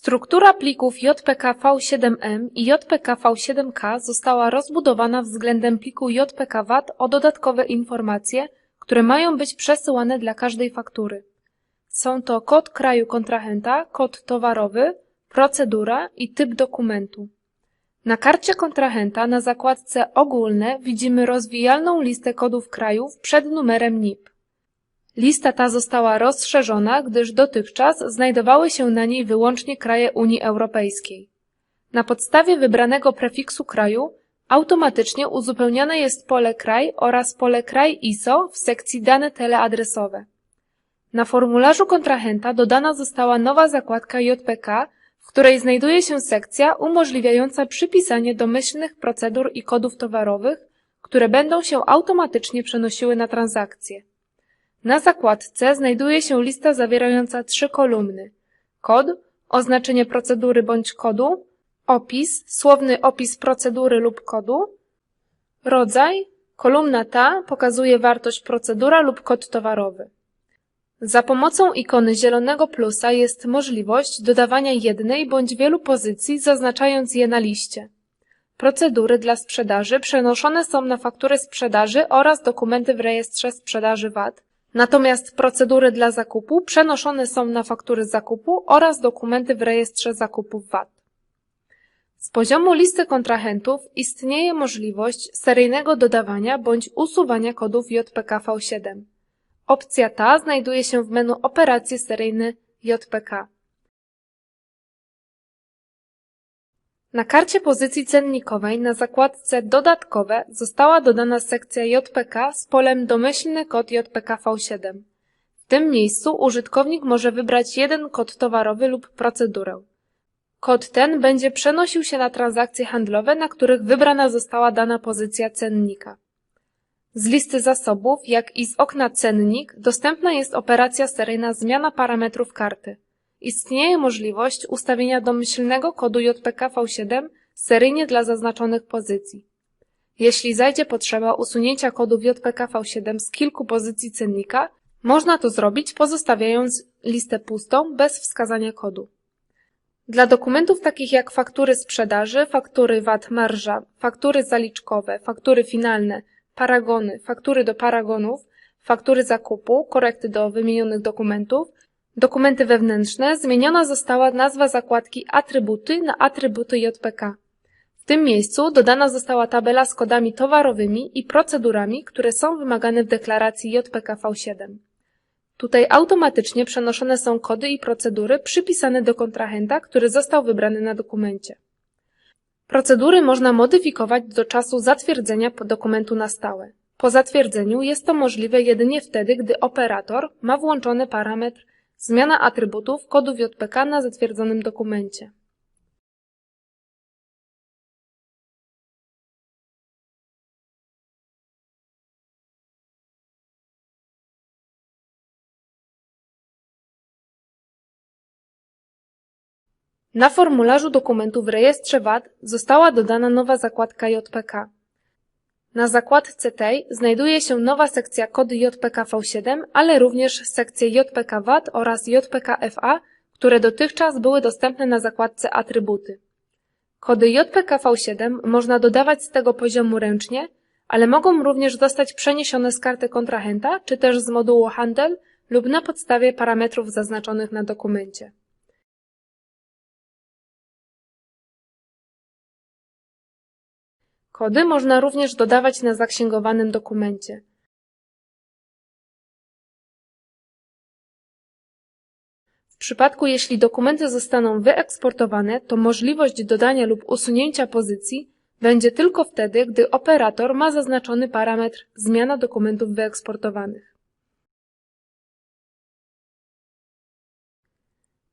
Struktura plików JPK-V7M i JPK-V7K została rozbudowana względem pliku JPK-VAT o dodatkowe informacje, które mają być przesyłane dla każdej faktury. Są to kod kraju kontrahenta, kod towarowy, procedura i typ dokumentu. Na karcie kontrahenta na zakładce Ogólne widzimy rozwijalną listę kodów krajów przed numerem NIP. Lista ta została rozszerzona, gdyż dotychczas znajdowały się na niej wyłącznie kraje Unii Europejskiej. Na podstawie wybranego prefiksu kraju automatycznie uzupełniane jest pole kraj oraz pole kraj ISO w sekcji dane teleadresowe. Na formularzu kontrahenta dodana została nowa zakładka JPK, w której znajduje się sekcja umożliwiająca przypisanie domyślnych procedur i kodów towarowych, które będą się automatycznie przenosiły na transakcje. Na zakładce znajduje się lista zawierająca trzy kolumny. Kod, oznaczenie procedury bądź kodu, opis, słowny opis procedury lub kodu, rodzaj, kolumna ta pokazuje wartość procedura lub kod towarowy. Za pomocą ikony zielonego plusa jest możliwość dodawania jednej bądź wielu pozycji zaznaczając je na liście. Procedury dla sprzedaży przenoszone są na faktury sprzedaży oraz dokumenty w rejestrze sprzedaży VAT, natomiast procedury dla zakupu przenoszone są na faktury zakupu oraz dokumenty w rejestrze zakupów VAT. Z poziomu listy kontrahentów istnieje możliwość seryjnego dodawania bądź usuwania kodów JPK-V7. Opcja ta znajduje się w menu Operacje seryjne JPK. Na karcie pozycji cennikowej na zakładce Dodatkowe została dodana sekcja JPK z polem Domyślny kod JPK-V7. W tym miejscu użytkownik może wybrać jeden kod towarowy lub procedurę. Kod ten będzie przenosił się na transakcje handlowe, na których wybrana została dana pozycja cennika. Z listy zasobów, jak i z okna Cennik dostępna jest operacja seryjna zmiana parametrów karty. Istnieje możliwość ustawienia domyślnego kodu JPK-V7 seryjnie dla zaznaczonych pozycji. Jeśli zajdzie potrzeba usunięcia kodów JPK-V7 z kilku pozycji cennika, można to zrobić pozostawiając listę pustą bez wskazania kodu. Dla dokumentów takich jak faktury sprzedaży, faktury VAT marża, faktury zaliczkowe, faktury finalne, paragony, faktury do paragonów, faktury zakupu, korekty do wymienionych dokumentów, dokumenty wewnętrzne, zmieniona została nazwa zakładki Atrybuty na Atrybuty JPK. W tym miejscu dodana została tabela z kodami towarowymi i procedurami, które są wymagane w deklaracji JPK V7. Tutaj automatycznie przenoszone są kody i procedury przypisane do kontrahenta, który został wybrany na dokumencie. Procedury można modyfikować do czasu zatwierdzenia dokumentu na stałe. Po zatwierdzeniu jest to możliwe jedynie wtedy, gdy operator ma włączony parametr zmiana atrybutów kodów JPK na zatwierdzonym dokumencie. Na formularzu dokumentu w rejestrze VAT została dodana nowa zakładka JPK. Na zakładce tej znajduje się nowa sekcja kody JPK V7, ale również sekcje JPK VAT oraz JPK FA, które dotychczas były dostępne na zakładce Atrybuty. Kody JPK V7 można dodawać z tego poziomu ręcznie, ale mogą również zostać przeniesione z karty kontrahenta, czy też z modułu Handel lub na podstawie parametrów zaznaczonych na dokumencie. Kody można również dodawać na zaksięgowanym dokumencie. W przypadku jeśli dokumenty zostaną wyeksportowane, to możliwość dodania lub usunięcia pozycji będzie tylko wtedy, gdy operator ma zaznaczony parametr zmiana dokumentów wyeksportowanych.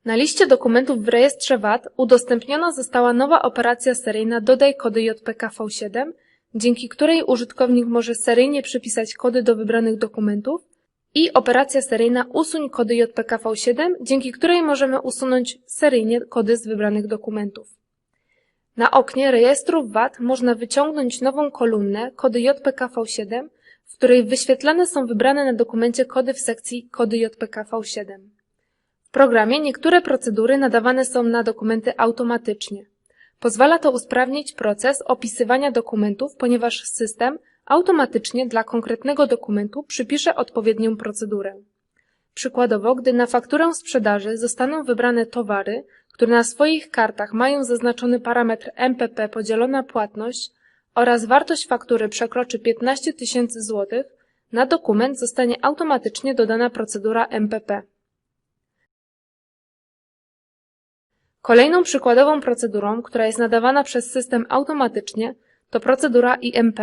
Na liście dokumentów w rejestrze VAT udostępniona została nowa operacja seryjna Dodaj kody JPKV7, dzięki której użytkownik może seryjnie przypisać kody do wybranych dokumentów i operacja seryjna Usuń kody JPKV7, dzięki której możemy usunąć seryjnie kody z wybranych dokumentów. Na oknie rejestru VAT można wyciągnąć nową kolumnę kody JPKV7, w której wyświetlane są wybrane na dokumencie kody w sekcji kody JPKV7. W programie niektóre procedury nadawane są na dokumenty automatycznie. Pozwala to usprawnić proces opisywania dokumentów, ponieważ system automatycznie dla konkretnego dokumentu przypisze odpowiednią procedurę. Przykładowo, gdy na fakturę sprzedaży zostaną wybrane towary, które na swoich kartach mają zaznaczony parametr MPP podzielona płatność oraz wartość faktury przekroczy 15 tysięcy złotych, na dokument zostanie automatycznie dodana procedura MPP. Kolejną przykładową procedurą, która jest nadawana przez system automatycznie, to procedura IMP.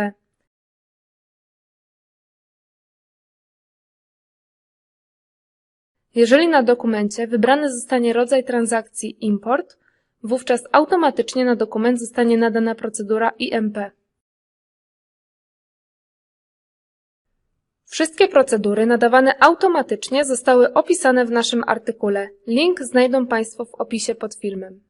Jeżeli na dokumencie wybrany zostanie rodzaj transakcji import, wówczas automatycznie na dokument zostanie nadana procedura IMP. Wszystkie procedury nadawane automatycznie zostały opisane w naszym artykule. Link znajdą Państwo w opisie pod filmem.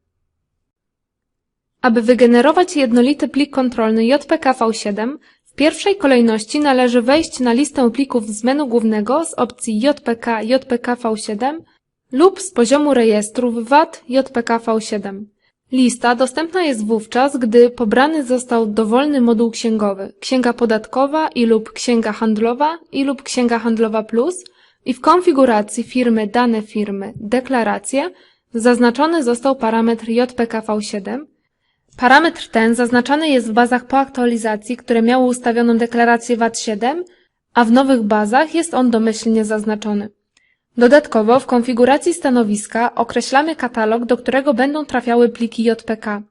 Aby wygenerować jednolity plik kontrolny JPK-V7, w pierwszej kolejności należy wejść na listę plików z menu głównego z opcji JPK JPK-V7 lub z poziomu rejestrów VAT JPK-V7. Lista dostępna jest wówczas, gdy pobrany został dowolny moduł księgowy, księga podatkowa i lub księga handlowa i lub księga handlowa plus i w konfiguracji firmy dane firmy deklaracje zaznaczony został parametr JPKV7. Parametr ten zaznaczany jest w bazach po aktualizacji, które miały ustawioną deklarację VAT7, a w nowych bazach jest on domyślnie zaznaczony. Dodatkowo w konfiguracji stanowiska określamy katalog, do którego będą trafiały pliki JPK.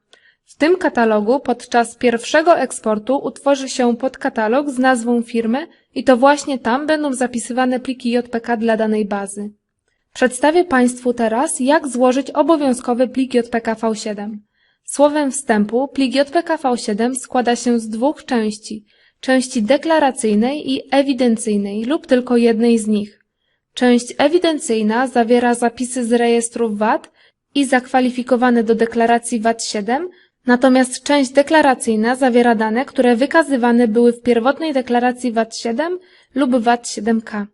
W tym katalogu podczas pierwszego eksportu utworzy się podkatalog z nazwą firmy i to właśnie tam będą zapisywane pliki JPK dla danej bazy. Przedstawię Państwu teraz, jak złożyć obowiązkowy plik JPK V7. Słowem wstępu, plik JPK V7 składa się z dwóch części, części deklaracyjnej i ewidencyjnej lub tylko jednej z nich. Część ewidencyjna zawiera zapisy z rejestrów VAT i zakwalifikowane do deklaracji VAT-7, natomiast część deklaracyjna zawiera dane, które wykazywane były w pierwotnej deklaracji VAT-7 lub VAT-7K.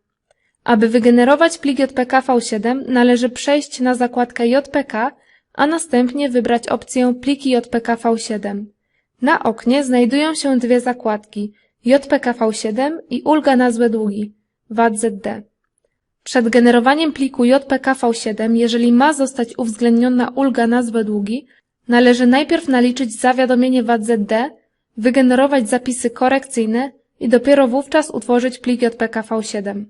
Aby wygenerować plik JPK V7 należy przejść na zakładkę JPK, a następnie wybrać opcję Pliki JPK V7. Na oknie znajdują się dwie zakładki JPK V7 i ulga na złe długi VAT-ZD. Przed generowaniem pliku JPK-V7, jeżeli ma zostać uwzględniona ulga nazwy długi, należy najpierw naliczyć zawiadomienie VAT-ZD, wygenerować zapisy korekcyjne i dopiero wówczas utworzyć plik JPK-V7.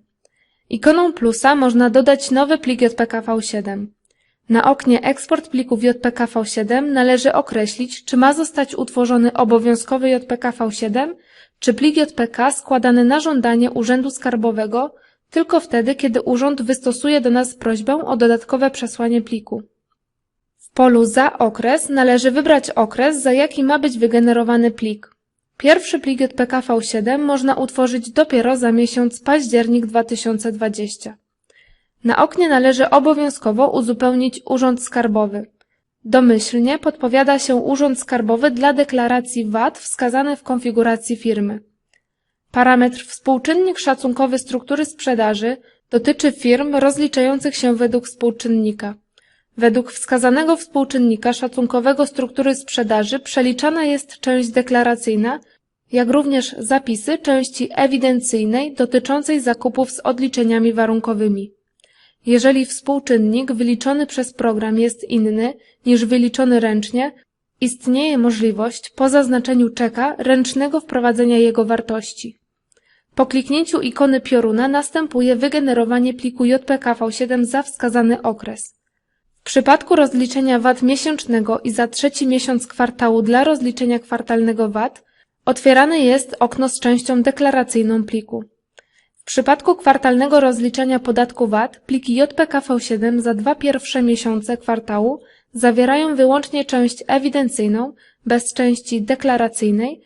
Ikoną plusa można dodać nowy plik JPK-V7. Na oknie Eksport plików JPK-V7 należy określić, czy ma zostać utworzony obowiązkowy JPK-V7, czy plik JPK składany na żądanie Urzędu Skarbowego tylko wtedy, kiedy urząd wystosuje do nas prośbę o dodatkowe przesłanie pliku. W polu za okres należy wybrać okres, za jaki ma być wygenerowany plik. Pierwszy plik JPK-V7 można utworzyć dopiero za miesiąc październik 2020. Na oknie należy obowiązkowo uzupełnić Urząd Skarbowy. Domyślnie podpowiada się Urząd Skarbowy dla deklaracji VAT wskazane w konfiguracji firmy. Parametr współczynnik szacunkowy struktury sprzedaży dotyczy firm rozliczających się według współczynnika. Według wskazanego współczynnika szacunkowego struktury sprzedaży przeliczana jest część deklaracyjna, jak również zapisy części ewidencyjnej dotyczącej zakupów z odliczeniami warunkowymi. Jeżeli współczynnik wyliczony przez program jest inny niż wyliczony ręcznie, istnieje możliwość po zaznaczeniu czeka ręcznego wprowadzenia jego wartości. Po kliknięciu ikony pioruna następuje wygenerowanie pliku JPKV7 za wskazany okres. W przypadku rozliczenia VAT miesięcznego i za trzeci miesiąc kwartału dla rozliczenia kwartalnego VAT otwierane jest okno z częścią deklaracyjną pliku. W przypadku kwartalnego rozliczenia podatku VAT pliki JPKV7 za dwa pierwsze miesiące kwartału zawierają wyłącznie część ewidencyjną bez części deklaracyjnej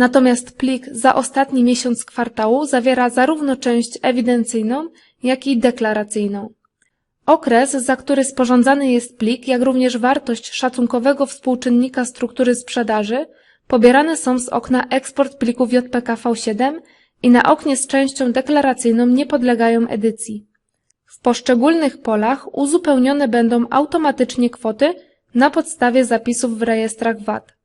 Natomiast plik za ostatni miesiąc kwartału zawiera zarówno część ewidencyjną, jak i deklaracyjną. Okres, za który sporządzany jest plik, jak również wartość szacunkowego współczynnika struktury sprzedaży pobierane są z okna eksport plików JPK V7 i na oknie z częścią deklaracyjną nie podlegają edycji. W poszczególnych polach uzupełnione będą automatycznie kwoty na podstawie zapisów w rejestrach VAT.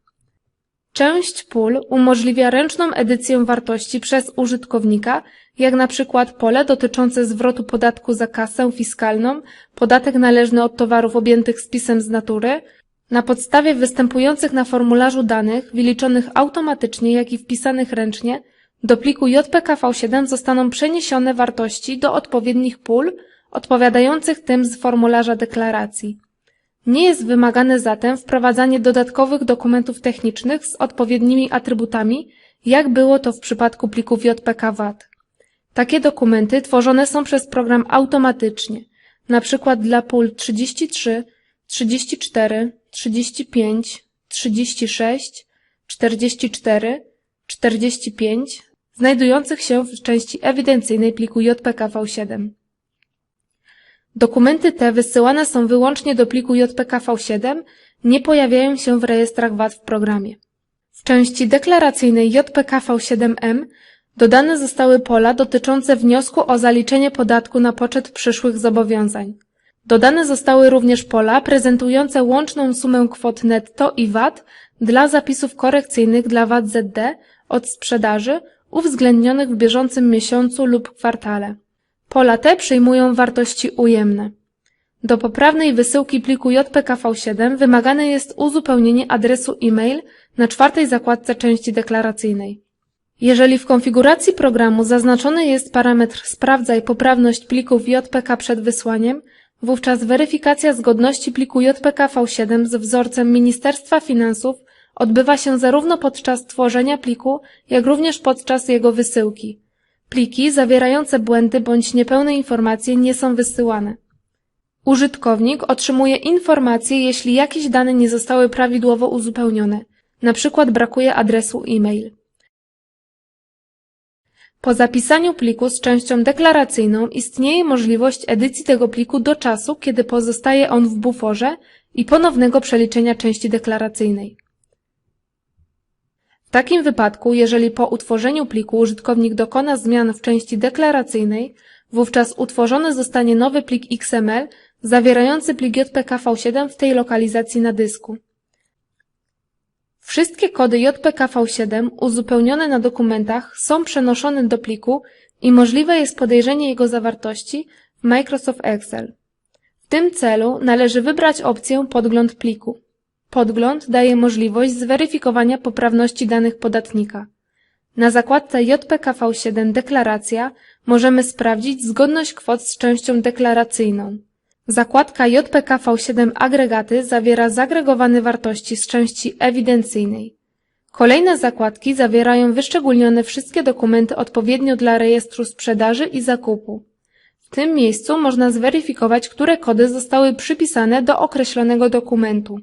Część pól umożliwia ręczną edycję wartości przez użytkownika, jak na przykład pole dotyczące zwrotu podatku za kasę fiskalną, podatek należny od towarów objętych spisem z natury, na podstawie występujących na formularzu danych, wyliczonych automatycznie, jak i wpisanych ręcznie, do pliku JPKV7 zostaną przeniesione wartości do odpowiednich pól odpowiadających tym z formularza deklaracji. Nie jest wymagane zatem wprowadzanie dodatkowych dokumentów technicznych z odpowiednimi atrybutami, jak było to w przypadku plików JPK VAT. Takie dokumenty tworzone są przez program automatycznie, przykład dla pól 33, 34, 35, 36, 44, 45, znajdujących się w części ewidencyjnej pliku JPKV7. Dokumenty te wysyłane są wyłącznie do pliku JPKV7, nie pojawiają się w rejestrach VAT w programie. W części deklaracyjnej JPKV7M dodane zostały pola dotyczące wniosku o zaliczenie podatku na poczet przyszłych zobowiązań. Dodane zostały również pola prezentujące łączną sumę kwot netto i VAT dla zapisów korekcyjnych dla VAT ZD od sprzedaży uwzględnionych w bieżącym miesiącu lub kwartale. Pola te przyjmują wartości ujemne. Do poprawnej wysyłki pliku JPKV7 wymagane jest uzupełnienie adresu e-mail na czwartej zakładce części deklaracyjnej. Jeżeli w konfiguracji programu zaznaczony jest parametr Sprawdzaj poprawność plików JPK przed wysłaniem, wówczas weryfikacja zgodności pliku JPKV7 z wzorcem Ministerstwa Finansów odbywa się zarówno podczas tworzenia pliku, jak również podczas jego wysyłki. Pliki zawierające błędy bądź niepełne informacje nie są wysyłane. Użytkownik otrzymuje informacje, jeśli jakieś dane nie zostały prawidłowo uzupełnione, przykład brakuje adresu e-mail. Po zapisaniu pliku z częścią deklaracyjną istnieje możliwość edycji tego pliku do czasu, kiedy pozostaje on w buforze i ponownego przeliczenia części deklaracyjnej. Takim wypadku, jeżeli po utworzeniu pliku użytkownik dokona zmian w części deklaracyjnej, wówczas utworzony zostanie nowy plik XML zawierający plik JPKV7 w tej lokalizacji na dysku. Wszystkie kody JPKV7 uzupełnione na dokumentach są przenoszone do pliku i możliwe jest podejrzenie jego zawartości w Microsoft Excel. W tym celu należy wybrać opcję Podgląd pliku. Podgląd daje możliwość zweryfikowania poprawności danych podatnika. Na zakładce JPKV7 Deklaracja możemy sprawdzić zgodność kwot z częścią deklaracyjną. Zakładka JPKV7 Agregaty zawiera zagregowane wartości z części ewidencyjnej. Kolejne zakładki zawierają wyszczególnione wszystkie dokumenty odpowiednio dla rejestru sprzedaży i zakupu. W tym miejscu można zweryfikować, które kody zostały przypisane do określonego dokumentu.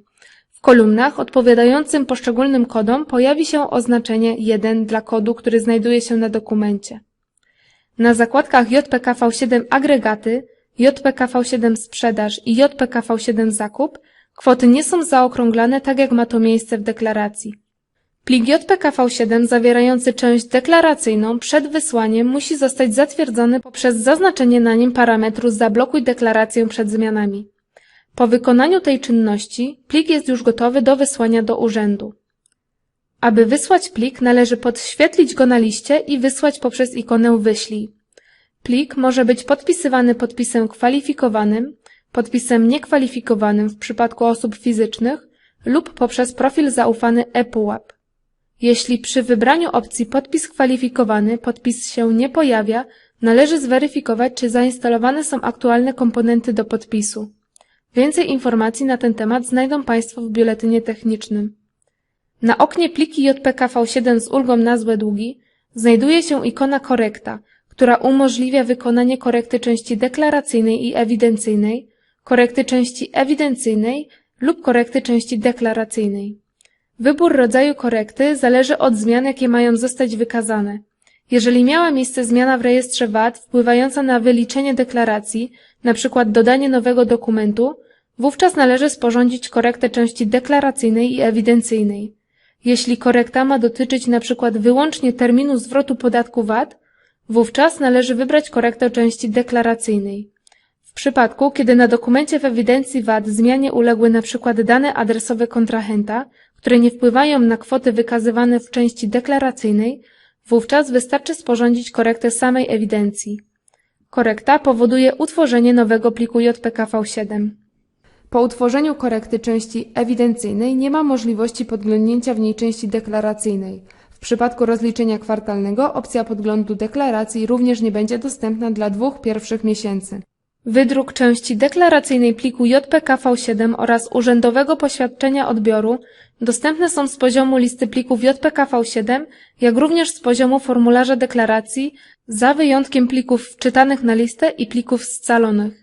Kolumnach odpowiadającym poszczególnym kodom pojawi się oznaczenie 1 dla kodu, który znajduje się na dokumencie. Na zakładkach JPKV7 Agregaty JPKV7 sprzedaż i JPKV7 zakup kwoty nie są zaokrąglane tak jak ma to miejsce w deklaracji. Plik JPKV7 zawierający część deklaracyjną przed wysłaniem musi zostać zatwierdzony poprzez zaznaczenie na nim parametru Zablokuj deklarację przed zmianami. Po wykonaniu tej czynności plik jest już gotowy do wysłania do urzędu. Aby wysłać plik należy podświetlić go na liście i wysłać poprzez ikonę Wyślij. Plik może być podpisywany podpisem kwalifikowanym, podpisem niekwalifikowanym w przypadku osób fizycznych lub poprzez profil zaufany ePUAP. Jeśli przy wybraniu opcji podpis kwalifikowany podpis się nie pojawia, należy zweryfikować, czy zainstalowane są aktualne komponenty do podpisu. Więcej informacji na ten temat znajdą Państwo w biuletynie technicznym. Na oknie pliki JPKV7 z ulgą nazwę długi znajduje się ikona korekta, która umożliwia wykonanie korekty części deklaracyjnej i ewidencyjnej, korekty części ewidencyjnej lub korekty części deklaracyjnej. Wybór rodzaju korekty zależy od zmian, jakie mają zostać wykazane. Jeżeli miała miejsce zmiana w rejestrze VAT wpływająca na wyliczenie deklaracji, np. dodanie nowego dokumentu, wówczas należy sporządzić korektę części deklaracyjnej i ewidencyjnej. Jeśli korekta ma dotyczyć np. wyłącznie terminu zwrotu podatku VAT, Wówczas należy wybrać korektę części deklaracyjnej. W przypadku, kiedy na dokumencie w ewidencji VAT zmianie uległy np. dane adresowe kontrahenta, które nie wpływają na kwoty wykazywane w części deklaracyjnej, wówczas wystarczy sporządzić korektę samej ewidencji. Korekta powoduje utworzenie nowego pliku JPKV7. Po utworzeniu korekty części ewidencyjnej nie ma możliwości podglądnięcia w niej części deklaracyjnej. W przypadku rozliczenia kwartalnego opcja podglądu deklaracji również nie będzie dostępna dla dwóch pierwszych miesięcy. Wydruk części deklaracyjnej pliku JPKV7 oraz urzędowego poświadczenia odbioru dostępne są z poziomu listy plików JPKV7, jak również z poziomu formularza deklaracji, za wyjątkiem plików wczytanych na listę i plików scalonych.